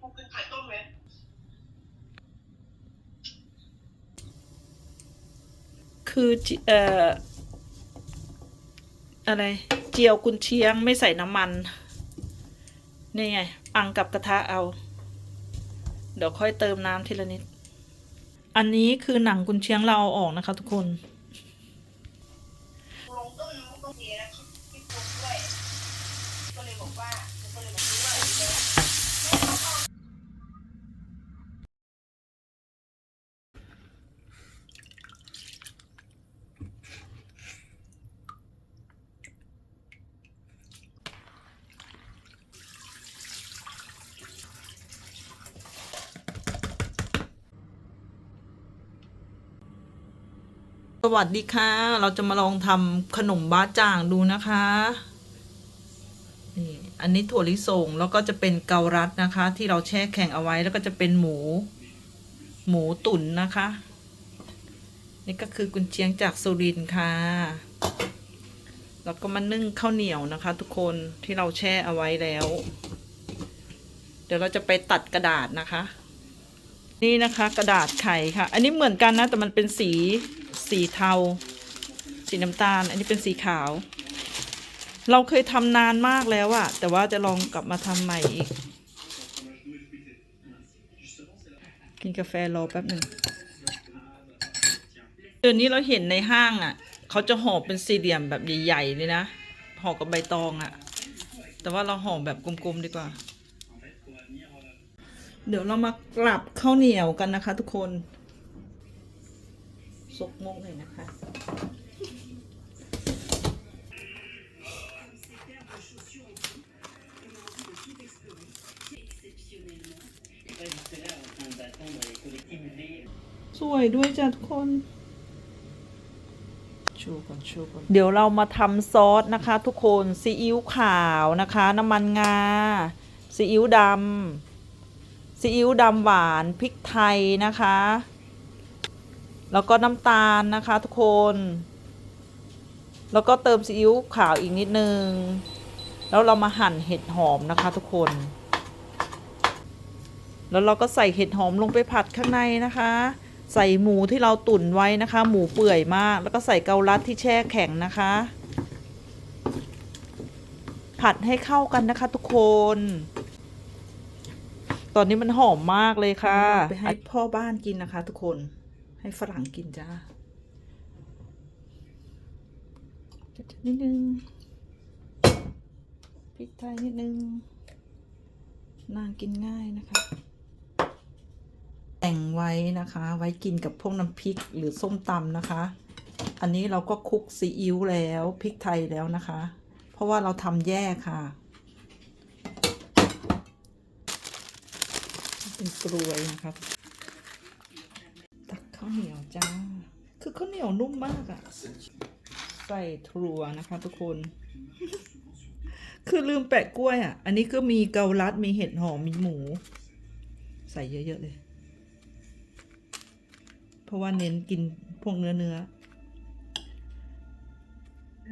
กูกินไข่ต้มไหมคือจิเอ่ออะไร เจียวกุนเชียงไม่ใส่น้ำมัน นี่ไง อังกับกระทะเอา เดี๋ยวค่อยเติมน้ำทีละนิด อันนี้คือหนังกุนเชียงเราเอาออกนะคะทุกคน ลงต้นน้ำต้นเสียแล้วพี่ปลูกด้วยก็เลยบอกว่าก็เลยบอกว่าเดี๋ยว ส วัสดีค่ะ เราจะมาลองทำขนมบ้าจ่างดูนะคะนี่อันนี้ถั่วลิสงแล้วก็จะเป็นเกาลัดนะคะ ที่เราแช่แข็งเอาไว้แล้วก็จะเป็นหมู หมูตุ๋นนะคะ นี่ก็คือกุนเชียงจากสุรินทร์ค่ะ แล้วก็มานึ่งข้าวเหนียวนะคะ ทุกคนที่เราแช่เอาไว้แล้ว เดี๋ยวเราจะไปตัดกระดาษนะคะนี่นะคะกระดาษไข่ค่ะ อันนี้เหมือนกันนะแต่มันเป็นสี สีเทา สีน้ำตาล อันนี้เป็นสีขาว เราเคยทำนานมากแล้วอะแต่ว่าจะลองกลับมาทำใหม่อีก กินกาแฟรอแป๊บหนึ่งเดี๋ยวนี้เราเห็นในห้างอะเขาจะห่อเป็นสี่เหลี่ยมแบบใหญ่ๆเลยนะห่อกับใบตองอะแต่ว่าเราห่อแบบกลมๆดีกว่า เดี๋ยวเรามากลับข้าวเหนียวกันนะคะทุกคน ซกมงเลยนะคะ สวยด้วยจ้ะทุกคนชูก่อนชูก่อนเดี๋ยวเรามาทำซอสนะคะ ทุกคนซีอิ๊วขาวนะคะ น้ำมันงาซีอิ๊วดำซีอิ๊วดำหวานพริกไทยนะคะ แล้วก็น้ำตาลนะคะทุกคน แล้วก็เติมซีอิ๊วขาวอีกนิดนึง แล้วเรามาหั่นเห็ดหอมนะคะทุกคน แล้วเราก็ใส่เห็ดหอมลงไปผัดข้างในนะคะ ใส่หมูที่เราตุ๋นไว้นะคะ หมูเปื่อยมาก แล้วก็ใส่เกาลัดที่แช่แข็งนะคะ ผัดให้เข้ากันนะคะทุกคนตอนนี้มันหอมมากเลยค่ะ ไปให้พ่อบ้านกินนะคะทุกคน ให้ฝรั่งกินจ้าจัดนิดนึงพริกไทยนิดนึงนางกินง่ายนะคะ แต่งไว้นะคะ ไว้กินกับพวกน้ำพริกหรือส้มตำนะคะ อันนี้เราก็คลุกซีอิ๊วแล้วพริกไทยแล้วนะคะ เพราะว่าเราทำแยกค่ะ เป็นกลวยนะครับาวเหนียวจ้า คือข้าวเหนียวนุ่มมากอะ่ะ ใส่ถั่วนะคะทุกคน คือลืมแปะกล้วยอะ่ะ อันนี้ก็มีเกาลัด มีเห็ดหอม มีหมู ใส่เยอะๆเลย เพราะว่าเน้นกินพวกเนื้อเนื้อ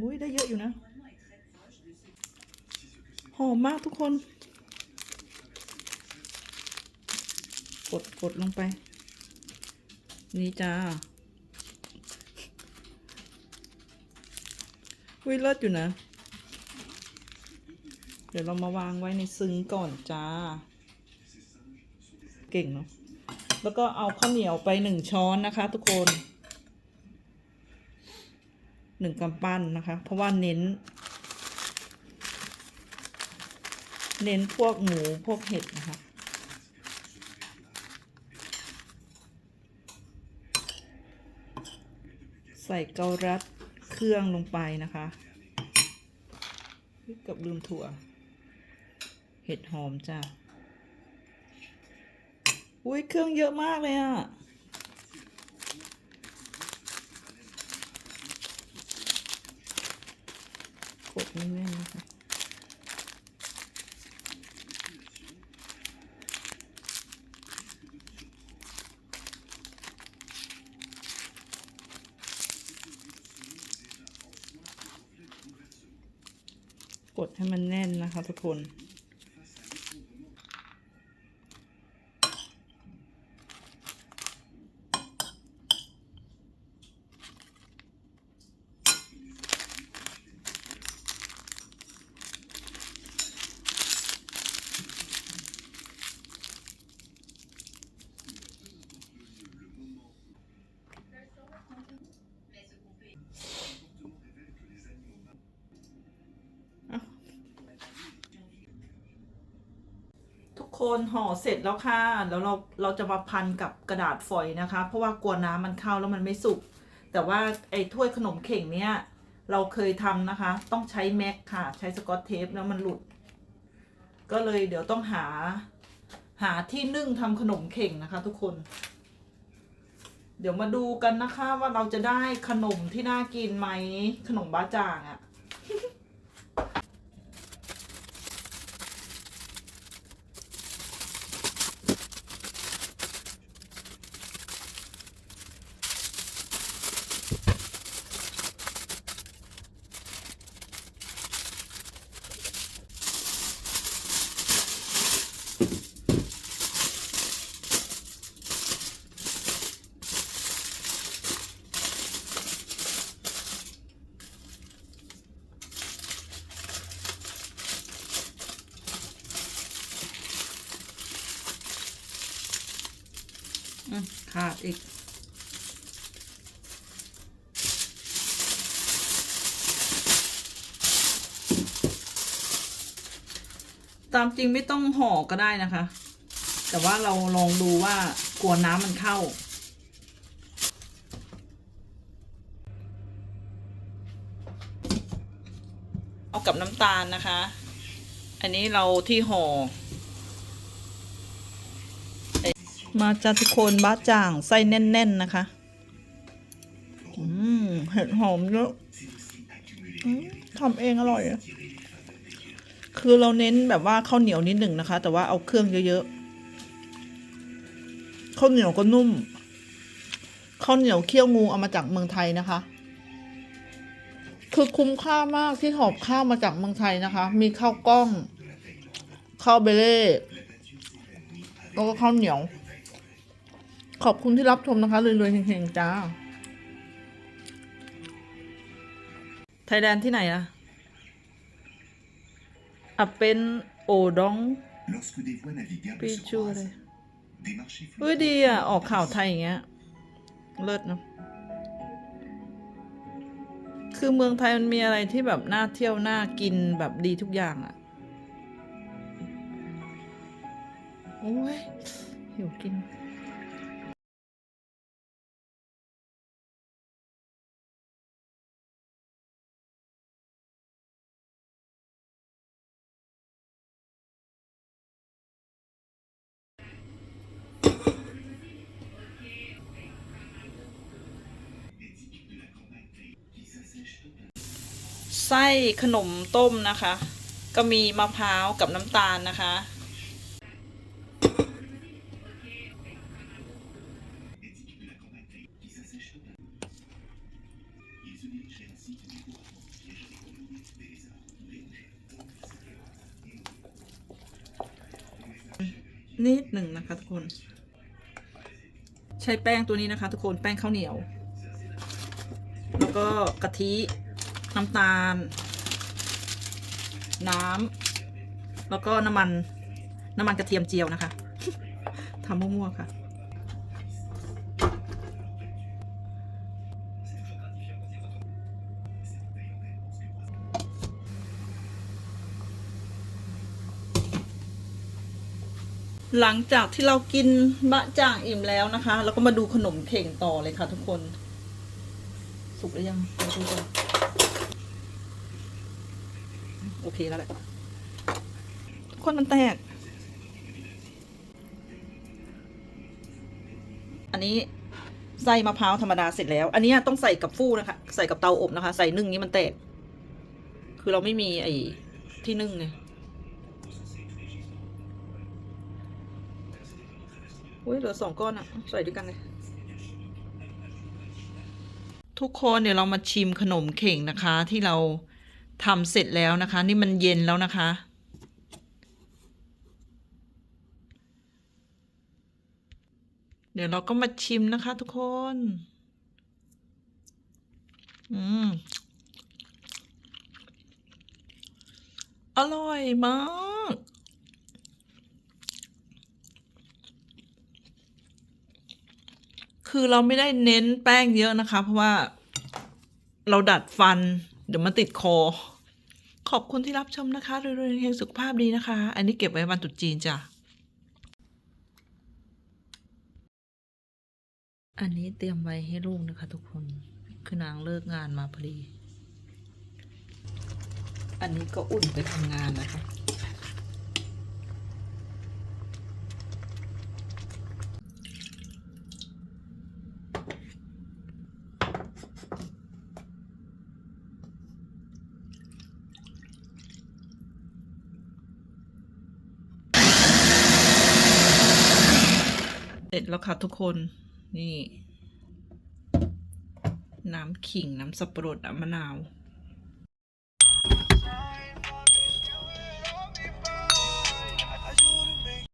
อุ้ยได้เยอะอยู่นะ หอมมากทุกคน กดกดลงไป นี่จ้าวิเลิศอยู่นะ เดี๋ยวเรามาวางไว้ในซึ้งก่อนจ้า เก่งเนาะ แล้วก็เอาข้าวเหนียวไปหนึ่งช้อนนะคะ ทุกคน หนึ่งกำปั้นนะคะ เพราะว่าเน้น เน้นพวกหมูพวกเห็ดนะคะ ใส่เกาลัดเครื่องลงไปนะคะกับลืมถั่ว เห็ดหอมจ้าอุ้ยเครื่องเยอะมากเลยอะ่ะ กดไม่แน่นนะคะ กดให้มันแน่นนะคะทุกคน คนห่อเสร็จแล้วค่ะ แล้วเราเราจะมาพันกับกระดาษฝอยนะคะ เพราะว่ากลัวน้ำมันเข้าแล้วมันไม่สุก แต่ว่าไอ้ถ้วยขนมเข่งเนี้ยเราเคยทำนะคะ ต้องใช้แม็กค่ะ ใช้สกอตเทปแล้วมันหลุด ก็เลยเดี๋ยวต้องหา หาที่นึ่งทำขนมเข่งนะคะ ทุกคน เดี๋ยวมาดูกันนะคะว่าเราจะได้ขนมที่น่ากินไหมขนมบ้าจ่างอะ่ะ อืม ขาดอีก ตามจริงไม่ต้องห่อก็ได้นะคะ แต่ว่าเราลองดูว่ากลัวน้ำมันเข้าเอากับน้ำตาลนะคะ อันนี้เราที่ห่อ มาจากทุกคนบ้าจ่างไส้แน่น ๆ นะคะ อืมเห็ดหอมเยอะทำเองอร่อยอะคือเราเน้นแบบว่าข้าวเหนียวนิดหนึ่งนะคะ แต่ว่าเอาเครื่องเยอะๆข้าวเหนียวก็นุ่มข้าวเหนียวเคี่ยวงูเอามาจากเมืองไทยนะคะ คือคุ้มค่ามากที่หอบข้าวมาจากเมืองไทยนะคะ มีข้าวกล้อง ข้าวเบเล่แล้วก็ข้าวเหนียว ขอบคุณที่รับชมนะคะรวยๆเฮงๆจ้า ไทยแลนด์ที่ไหนอะอะเป็นโอดอง Lorsque des voies navigables ปี se ชูเลย croisent, des marchés เฮ้ย flottants ดีอะ ออกข่าวไทยอย่างเงี้ย เลิศเนอะคือเมืองไทยมันมีอะไรที่แบบน่าเที่ยวน่ากินแบบดีทุกอย่างอะ โอ้ยหิวกิน ไส้ขนมต้มนะคะ ก็มีมะพร้าวกับน้ำตาลนะคะ นิดหนึ่งนะคะทุกคน ใช้แป้งตัวนี้นะคะ ทุกคนแป้งข้าวเหนียว แล้วก็กะทิ น้ำตาล น้ำแล้วก็น้ำมัน น้ำมันกระเทียมเจียวนะคะทำมั่วๆค่ะ หลังจากที่เรากินบะจ่างอิ่มแล้วนะคะแล้วก็มาดูขนมเข่งต่อเลยค่ะทุกคน สุกหรือยังไปดูกันโอ เคแล้วแหละทุกคนมันแตก อันนี้ใส่มะพร้าวธรรมดาเสร็จแล้ว อันนี้ต้องใส่กับฟูนะคะ ใส่กับเตาอบนะคะ ใส่นึ่งนี้มันแตก คือเราไม่มีไอ้ที่นึ่งไงอุ้ยเหลือสองก้อนอะใส่ด้วยกันเลย ทุกคนเดี๋ยวเรามาชิมขนมเข่งนะคะที่เรา ทำเสร็จแล้วนะคะ นี่มันเย็นแล้วนะคะ เดี๋ยวเราก็มาชิมนะคะทุกคน อืม อร่อยมากคือเราไม่ได้เน้นแป้งเยอะนะคะ เพราะว่าเราดัดฟัน เดี๋ยวมันติดคอ ขอบคุณที่รับชมนะคะรวยๆเฮงสุขภาพดีนะคะ อันนี้เก็บไว้วันตรุษจีนจ้ะ อันนี้เตรียมไว้ให้ลูกนะคะ ทุกคน คือนางเลิกงานมาพอดี อันนี้ก็อุ่นไปทำงานนะคะ เสร็จแล้วค่ะทุกคน นี่ น้ำขิง น้ำสับปะรดน้ำมะนาว